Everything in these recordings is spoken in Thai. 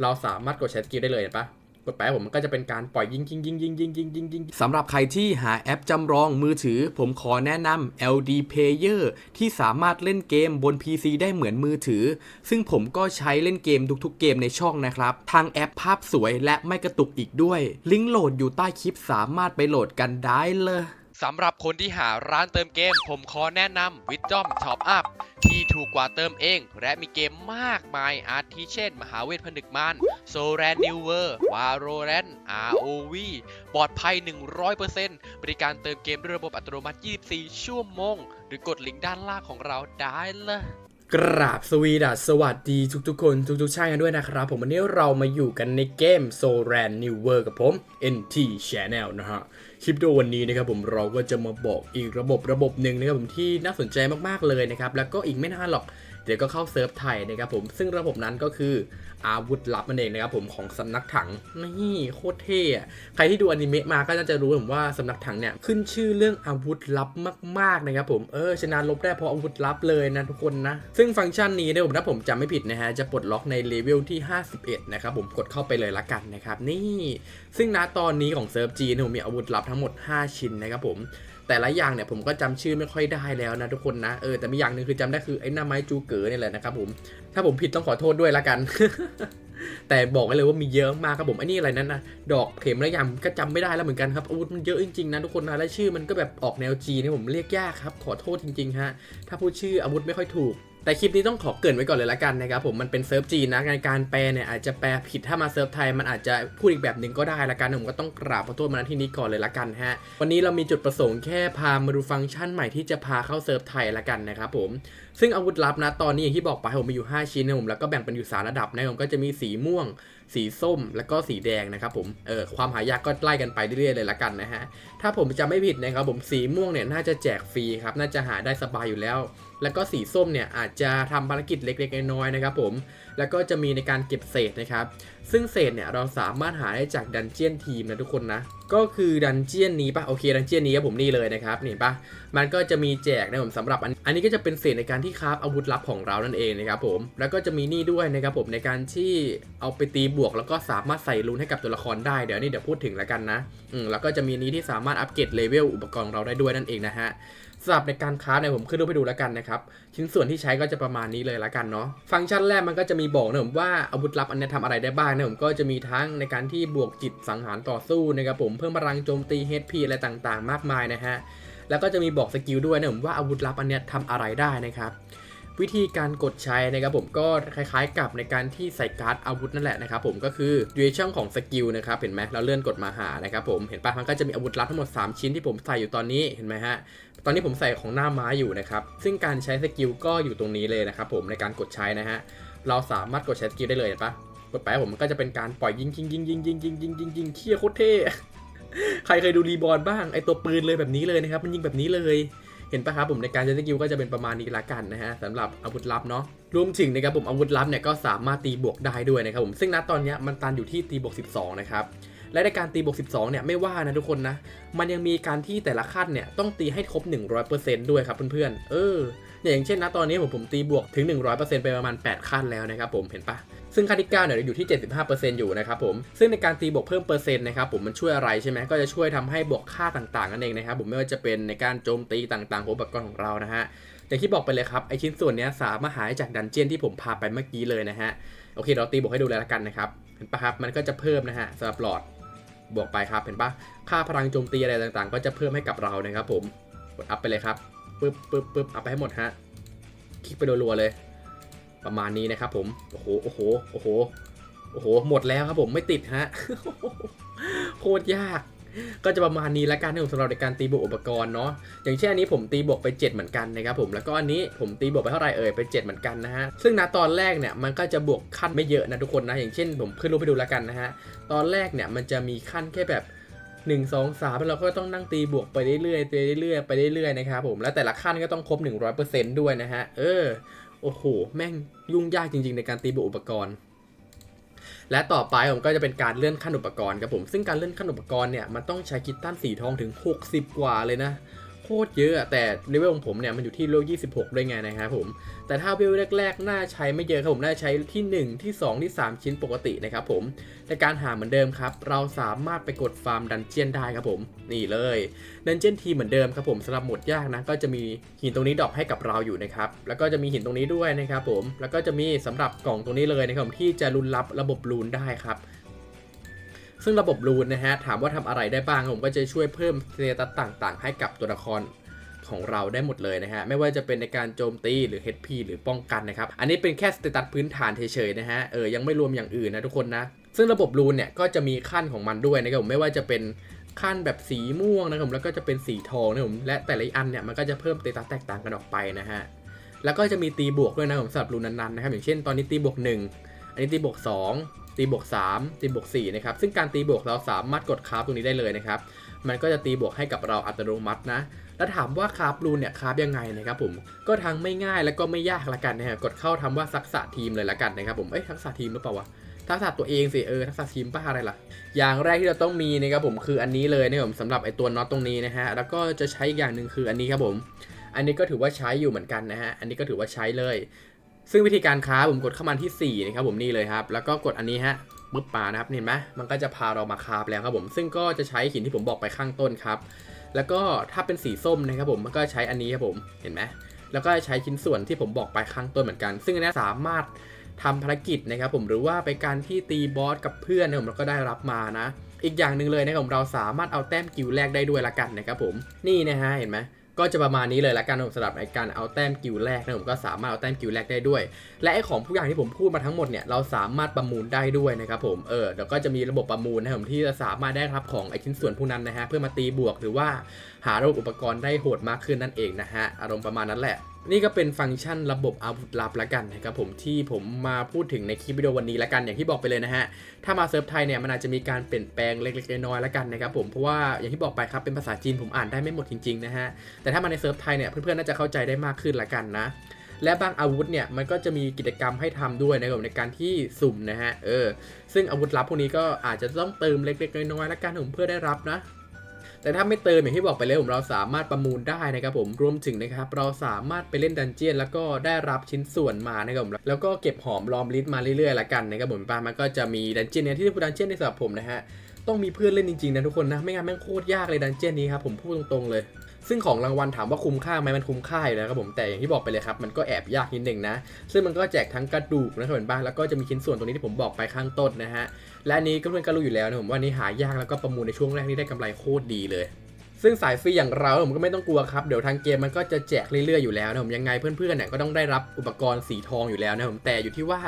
เราสามารถกดใช้สกิลได้เลยเห็นปะกดไปผมมันก็จะเป็นการปล่อยยิงยิงยิงยิงยิงยิงยิงยิงสำหรับใครที่หาแอปจำลองมือถือ ผมขอแนะนำ LD Player ที่สามารถเล่นเกมบน PC ได้เหมือนมือถือ ซึ่งผมก็ใช้เล่นเกมทุกๆเกมในช่องนะครับ ทางแอปภาพสวยและไม่กระตุกอีกด้วย ลิงก์โหลดอยู่ใต้คลิปสามารถไปโหลดกันได้เลยสำหรับคนที่หาร้านเติมเกม ผมขอแนะนำ Wisdom Top Up ที่ ถูกกว่าเติมเอง และมีเกมมากมายอาทิเช่น มหาเวทผนึกมานโซแรนนิวเวอร์วาโรแรน ROV ปลอดภัย 100%บริการเติมเกมด้วยระบบอัตโนมัติ 24 ชั่วโมง หรือกดลิงก์ด้านล่างของเราได้เลย กราบสวีดัสสวัสดีทุกๆคนทุกๆช่างกันด้วยนะครับ ผมวันนี้เรามาอยู่กันในเกม s o r a n New World กับผม NT Channel นะฮะ คลิปดูวันนี้นะครับผมเราก็จะมาบอกอีกระบบระบบหนึ่งนะครับผมที่น่าสนใจมากๆเลยนะครับ แล้วก็อีกไม่นานหรอก ดี๋ยวก็เข้าเซิร์ฟไทยนะครับผมซึ่งระบบนั้นก็คืออาวุธลับนั่นเองนะครับผมของสำนักถังนี่โคตรเท่อะใครที่ดูอนิเมะมาก็น่าจะรู้ผมว่าสำนักถังเนี่ยขึ้นชื่อเรื่องอาวุธลับมากๆนะครับผมเออชนะลบได้เพราะอาวุธลับเลยนะทุกคนนะ ซึ่งฟังก์ชันนี้เนี่ยผมถ้าผมจำไม่ผิดนะฮะจะปลดล็อกในเลเวลที่ 51 นะครับผมกดเข้าไปเลยละกันนะครับนี่ซึ่งณตอนนี้ของเซิร์ฟจีนผมมีอาวุธลับทั้งหมด 5 ชิ้นนะครับผมแต่ละอย่างเนี่ยผมก็จำชื่อไม่ค่อยได้แล้วนะทุกคนนะเออแต่มีอย่างหนึ่งคือจำได้คือไอ้หน้าไม้จูเกอเนี่ยแหละนะครับผมถ้าผมผิดต้องขอโทษด้วยละกัน แต่บอกไว้เลยว่ามีเยอะมากครับผมไอ้นี่อะไรนั้นนะดอกเข็มระยำก็จำไม่ได้แล้วเหมือนกันครับอาวุธมันเยอะจริงๆนะทุกคนนะและชื่อมันก็แบบออกแนวจีนเนี่ยผมเรียกยากครับขอโทษจริงๆฮะถ้าพูดชื่ออาวุธไม่ค่อยถูก แต่คลิปนี้ต้องขอเกรินไว้ก่อนเลยละกันนะครับผมมันเป็นเซิร์ฟจีนนะในการแปลเนี่ยอาจจะแปลผิดถ้ามาเซิร์ฟไทยมันอาจจะพูดอีกแบบหนึ่งก็ได้ละกันผมก็ต้องกราบขอโทษมาณที่นี้ก่อนเลยละกันฮะวันนี้เรามีจุดประสงค์แค่พามาดูฟังก์ชันใหม่ที่จะพาเข้าเซิร์ฟไทยละกันนะครับผมซึ่งอาวุธลับนะตอนนี้อย่างที่บอกไปผมมีอยู่ 5 ชิ้นนะผมแล้วก็แบ่งเป็นอยู่สามระดับนะผมก็จะมีสีม่วง สีส้มแล้วก็สีแดงนะครับผมเออความหายากก็ไล่กันไปเรื่อยๆเลยละกันนะฮะถ้าผมจะไม่ผิดนะครับผมสีม่วงเนี่ยน่าจะแจกฟรีครับน่าจะหาได้สบายอยู่แล้ว แล้วก็สีส้มเนี่ยอาจจะทำภารกิจเล็กๆน้อยๆนะครับผมแล้วก็จะมีในการเก็บเศษนะครับ ซึ่งเศษเนี่ยเราสามารถหาได้จากดันเจียนทีมนะทุกคนนะ ก็คือดันเจียนนี้ปะโอเคดันเจียนนี้ครับผมนี่เลยนะครับนี่ปะมันก็จะมีแจกนะผมสำหรับอันอันนี้ก็จะเป็นเศษในการที่คราฟอาวุธลับของเรานั่นเองนะครับผมแล้วก็จะมีนี่ด้วยนะครับผมในการที่เอาไปตีบวก แล้วก็สามารถใส่รูนให้กับตัวละครได้เดี๋ยวนี่เดี๋ยวพูดถึงแล้วกันนะอืมแล้วก็จะมีนี้ที่สามารถอัปเกรดเลเวลอุปกรณ์ของเราได้ด้วยนั่นเองนะฮะ สำหรับในการค้าเนี่ยผมขึ้นรูปให้ดูแล้วกันนะครับ ชิ้นส่วนที่ใช้ก็จะประมาณนี้เลยละกันเนาะฟังก์ชันแรกมันก็จะมีบอกนะผมว่าอาวุธลับอันเนี้ยทำอะไรได้บ้างนะผมก็จะมีทั้งในการที่บวกจิตสังหารต่อสู้นะครับผมเพิ่มพลังโจมตี HP อะไรต่างๆ มากมายนะฮะแล้วก็จะมีบอกสกิลด้วยนะผมว่าอาวุธลับอันเนี้ยทำอะไรได้นะครับ วิธีการกดใช้นะครับผมก็คล้ายๆกับในการที่ใส่การ์ดอาวุธนั่นแหละนะครับผมก็คือดูช่องของสกิลนะครับเห็นไหมเราเลื่อนกดมาหานะครับผมเห็นปะมันก็จะมีอาวุธลับทั้งหมด 3 ชิ้นที่ผมใส่อยู่ตอนนี้เห็นไหมฮะตอนนี้ผมใส่ของหน้าม้าอยู่นะครับซึ่งการใช้สกิลก็อยู่ตรงนี้เลยนะครับผมในการกดใช้นะฮะเราสามารถกดใช้สกิลได้เลยเห็นปะกดไปผมก็จะเป็นการปล่อยยิงยิงยิงยิงยิงยิงยิงยิงยิงเคี้ยโคตรเท่ใครเคยดูรีบอลบ้างไอตัวปืนเลยแบบนี้เลยนะครับมันยิงแบบนี้เลย เห็นปะครับผมในการใช้สกิลก็จะเป็นประมาณนี้ละกันนะฮะสำหรับอาวุธลับเนาะรวมถึงนะครับผมอาวุธลับเนี่ยก็สามารถตีบวกได้ด้วยนะครับผมซึ่งณตอนนี้มันตันอยู่ที่ตีบวก 12 นะครับ และในการตีบวก 12 เนี่ยไม่ว่านะทุกคนนะ มันยังมีการที่แต่ละขั้นเนี่ยต้องตีให้ครบ 100%ด้วยครับเพื่อนๆ เออ อย่างเช่นนะตอนนี้ผมผมตีบวกถึง 100%ไปประมาณ 8 ขั้นแล้วนะครับผมเห็นปะซึ่งขั้นที่9เนี่ยอยู่ที่ 75%อยู่นะครับผม ซึ่งในการตีบวกเพิ่มเปอร์เซ็นต์นะครับผมมันช่วยอะไรใช่ไหมก็จะช่วยทำให้บวกค่าต่างๆนั่นเองนะครับผมไม่ว่าจะเป็นในการโจมตีต่างๆของอุปกรณ์ของเรานะฮะอย่างที่บอกไปเลยครับไอชิ้นส่วนนี้สามารถหาได้จากดันเจียนที่ผมพาไปเมื่อกี้เลยนะฮะโอเคเราตีบวกให้ดูเลยละกันนะครับเห็นปะครับมันก็จะเพิ่มนะฮะสำหรับหลอด บวกไปครับเห็นปะค่าพลังโจมตีอะไรต่างๆ ก็จะเพิ่มให้กับเรานะครับผมกดอัพไปเลยครับปึ๊บปึ๊บปึ๊บอัพไปให้หมดฮะคลิกไปรัวๆเลย ประมาณนี้นะครับผมโอ้โหโอ้โหโอ้โหโอ้โหหมดแล้วครับผมไม่ติดฮะโคตรยาก ก็จะประมาณนี้ละกันนะผมสำหรับในการตีบวกอุปกรณ์เนาะอย่างเช่นอันนี้ผมตีบวกไป 7 เหมือนกันนะครับผมแล้วก็อันนี้ผมตีบวกไปเท่าไหร่เอ่ยไป 7 เหมือนกันนะฮะซึ่งณตอนแรกเนี่ยมันก็จะบวกขั้นไม่เยอะนะทุกคนนะอย่างเช่น ผมขึ้นรูปไปดูแล้วกันนะฮะตอนแรกเนี่ยมันจะมีขั้นแค่แบบ1 2 3แล้วเราก็ต้องนั่งตีบวกไปเรื่อยๆไปเรื่อยๆไปเรื่อยๆนะครับผมแล้วแต่ละขั้นก็ต้องครบ 100%ด้วยนะฮะเออโอ้โหแม่งยุ่งยากจริง ๆ ในการตีบวกอุปกรณ์ และต่อไปผมก็จะเป็นการเลื่อนขั้นอุปกรณ์ครับผม ซึ่งการเลื่อนขั้นอุปกรณ์เนี่ยมันต้องใช้คิตตันสีทองถึง 60 กว่าเลยนะ คคตรเยอะอะแต่เลเวลของผมเนี่ยมันอยู่ที่เลเวล26 ด้วยไงนะครับผม แต่ถ้าเลเวลแรกๆ น่าใช้ไม่เยอะครับผม น่าใช้ที่ 1 ที่ 2 ที่ 3 ชิ้นปกตินะครับผมในการหาเหมือนเดิมครับ เราสามารถไปกดฟาร์มดันเจียนได้ครับผม นี่เลยดันเจียนทีเหมือนเดิมครับผมสำหรับหมดยากนะ ก็จะมีหินตรงนี้ดรอปให้กับเราอยู่นะครับ แล้วก็จะมีหินตรงนี้ด้วยนะครับผม แล้วก็จะมีสำหรับกล่องตรงนี้เลยนะครับผมที่จะรุนรับระบบรูนได้ครับ ซึ่งระบบรูนนะฮะถามว่าทำอะไรได้บ้างผมก็จะช่วยเพิ่มสเตตัสต่างๆ ให้กับตัวละครของเราได้หมดเลยนะฮะ ไม่ว่าจะเป็นในการโจมตีหรือ HP หรือป้องกันนะครับ อันนี้เป็นแค่สเตตัสพื้นฐานเฉยๆนะฮะ เออ ยังไม่รวมอย่างอื่นนะทุกคนนะ ซึ่งระบบรูนเนี่ยก็จะมีขั้นของมันด้วยนะครับผมไม่ว่าจะเป็นขั้นแบบสีม่วงนะครับผมแล้วก็จะเป็นสีทองนะผมและแต่ละอันเนี่ยมันก็จะเพิ่มสเตตัสแตกต่างกันออกไปนะฮะ แล้วก็จะมีตีบวกด้วยนะผมสำหรับรูนนั้นๆนะครับอย่างเช่นตอนนี้ตีบวก1อันนี้ตีบวก2 ตีบวก3ตีบวก4นะครับซึ่งการตีบวกเราสามารถกดคราฟตรงนี้ได้เลยนะครับมันก็จะตีบวกให้กับเราอัตโนมัตินะแล้วถามว่าคราฟรูนเนี่ยคราฟยังไงนะครับผมก็ทั้งไม่ง่ายแล้วก็ไม่ยากละกันนะฮะกดเข้าทำว่าทักษะทีมเลยละกันนะครับผมเอ้ยทักษะทีมหรือเปล่าวะทักษะตัวเองสิเออทักษะทีมป้าอะไรล่ะ อย่างแรกที่เราต้องมีนะครับผมคืออันนี้เลยนะครับผมสำหรับไอตัวน็อตตรงนี้นะฮะแล้วก็จะใช้อีกอย่างหนึ่งคืออันนี้ครับผม อันนี้ก็ถือว่าใช้อยู่เหมือนกันนะฮะอันนี้ก็ถือว่าใช้เลย ซึ่งวิธีการค้าผมกดเข้ามาที่4นะครับผมนี่เลยครับ แล้วก็กดอันนี้ฮะปึ๊บปานะครับเห็นไหมมันก็จะพาเรามาคาบแล้วครับผม ซึ่งก็จะใช้หินที่ผมบอกไปข้างต้นครับ แล้วก็ถ้าเป็นสีส้มนะครับผมมันก็ใช้อันนี้ครับผมเห็นไหมแล้วก็ใช้ชิ้นส่วนที่ผมบอกไปข้างต้นเหมือนกัน ซึ่งอันนี้สามารถทำภารกิจนะครับผมหรือว่าไปการที่ตีบอสกับเพื่อนนะครับผมแล้วก็ได้รับมานะ อีกอย่างหนึ่งเลยนะครับผมเราสามารถเอาแต้มกิลแรกได้ด้วยละกันนะครับผมนี่นะฮะเห็นไหม ก็จะประมาณนี้เลยละกันผมสำหรับไอการเอาแต้มกิวแรกนะผมก็สามารถเอาแต้มกิวแรกได้ด้วย และไอของทุกอย่างที่ผมพูดมาทั้งหมดเนี่ยเราสามารถประมูลได้ด้วยนะครับผมเออเดี๋ยวก็จะมีระบบประมูลนะผมที่จะสามารถได้รับของไอชิ้นส่วนพวกนั้นนะฮะเพื่อมาตีบวกหรือว่าหาระบบอุปกรณ์ได้โหดมากขึ้นนั่นเองนะฮะอารมณ์ประมาณนั้นแหละ นี่ก็เป็นฟังก์ชันระบบอาวุธลับละกันนะครับผมที่ผมมาพูดถึงในคลิปวิดีโอวันนี้ละกันอย่างที่บอกไปเลยนะฮะถ้ามาเซิร์ฟไทยเนี่ยมันอาจจะมีการเปลี่ยนแปลงเล็กๆน้อยๆล้วกันนะครับผมเพราะว่าอย่างที่บอกไปครับเป็นภาษาจีนผมอ่านได้ไม่หมดจริงๆนะฮะแต่ถ้ามาในเซิร์ฟไทยเนี่ยเพื่อนๆน่าจะเข้าใจได้มากขึ้นละกันนะและบางอาวุธเนี่ยมันก็จะมีกิจกรรมให้ทำด้วยนะครับในการที่สุ่มนะฮะเออซึ่งอาวุธลับพวกนี้ก็อาจจะต้องเติมเล็กๆน้อยๆล้วกันผมเพื่อได้รับนะ แต่ถ้าไม่เติมอย่างที่บอกไปเลยผมเราสามารถประมูลได้นะครับผมรวมถึงนะครับเราสามารถไปเล่นดันเจียน แล้วก็ได้รับชิ้นส่วนมานะครับผมแล้วก็เก็บหอมรอมริดมาเรื่อยๆละกันนะครับผมป้ามันก็จะมีดันเจียนเนี่ยที่พูดดันเจียนในสำหรับผมนะฮะต้องมีเพื่อนเล่นจริงๆนะทุกคนนะไม่งั้นแม่งโคตรยากเลยดันเจียนนี้ครับผมพูดตรงๆเลย ซึ่งของรางวัลถามว่าคุ้มค่าไหมมันคุ้มค่าอยู่แล้วครับผมแต่อย่างที่บอกไปเลยครับมันก็แอบยากนิดหนึ่งนะ ซึ่งมันก็แจกทั้งกระดูกนะครับเห็นบ้างแล้วก็จะมีชิ้นส่วนตรงนี้ที่ผมบอกไปข้างต้นนะฮะและอันนี้ก็เป็นก็รู้อยู่แล้วนะผมว่านี้หายากแล้วก็ประมูลในช่วงแรกนี่ได้กำไรโคตรดีเลย ซึ่งสายฟรีอย่างเราผมก็ไม่ต้องกลัวครับ เดี๋ยวทางเกมมันก็จะแจกเรื่อยๆอยู่แล้วนะผมยังไงเพื่อนๆเนี่ยก็ต้องได้รับอุปกรณ์สีทองอยู่แล้วนะผมแต่อยู่ที่ว่า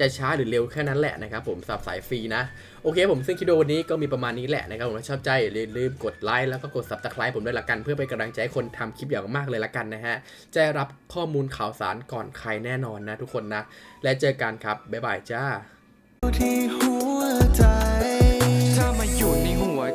จะช้าหรือเร็วแค่นั้นแหละนะครับผมสำหรับสายฟรีนะ โอเคผมซึ่งคลิปวิดีโอนี้ก็มีประมาณนี้แหละนะครับผมถ้าชอบใจอย่าลืมกดไลค์แล้วก็กด subscribe ผมด้วยละกัน เพื่อเป็นกำลังใจให้คนทำคลิปอย่างมากเลยละกันนะฮะจะรับข้อมูลข่าวสารก่อนใครแน่นอนนะทุกคนนะ และเจอกันครับบ๊ายบายจ้าที่หัวใจ